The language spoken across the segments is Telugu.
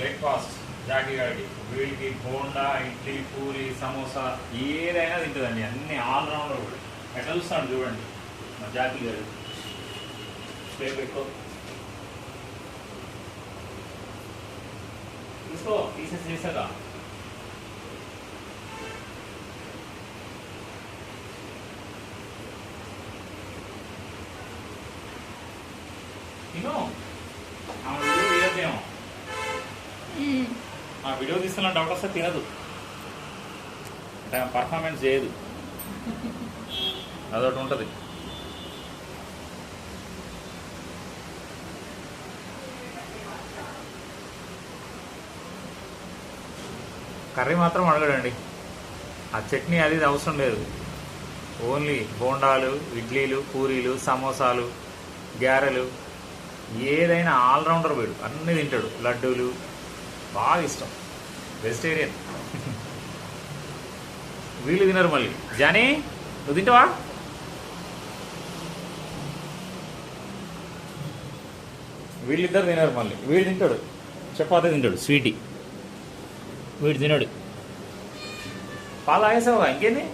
బ్రేక్ఫాస్ట్ జాకీ గారికి. వీడికి బోండా ఇడ్లీ పూరి సమోసా ఏదైనా తింటుందండి. అన్ని ఆల్రౌండర్ కూడా. ఎట్లా చూస్తాడు చూడండి మా జాకీ గారు. పేరు ఎక్కువ తీసుకో తీసేసి చేసాగా తిను. ఆ వీడియో ఆ వీడియో తీస్తున్న డౌట్ వస్తే తినదు. అంటే పర్ఫార్మెన్స్ చేయదు. అదొకటి ఉంటుంది. కర్రీ మాత్రం అడగడండి. ఆ చట్నీ అది ఇది అవసరం లేదు. ఓన్లీ బోండాలు ఇడ్లీలు పూరీలు సమోసాలు గారెలు ఏదైనా ఆల్రౌండర్ వీడు. అన్నీ తింటాడు. లడ్డూలు బాగా ఇష్టం. వెజిటేరియన్ వీళ్ళు తినరు మళ్ళీ. జానీ నువ్వు తింటావా? వీళ్ళిద్దరు తినరు మళ్ళీ. వీడు తింటాడు. చపాతి తింటాడు. స్వీటీ వీడు తినడు. పాలు ఆగేసావా ఇంకేంది?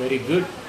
very good.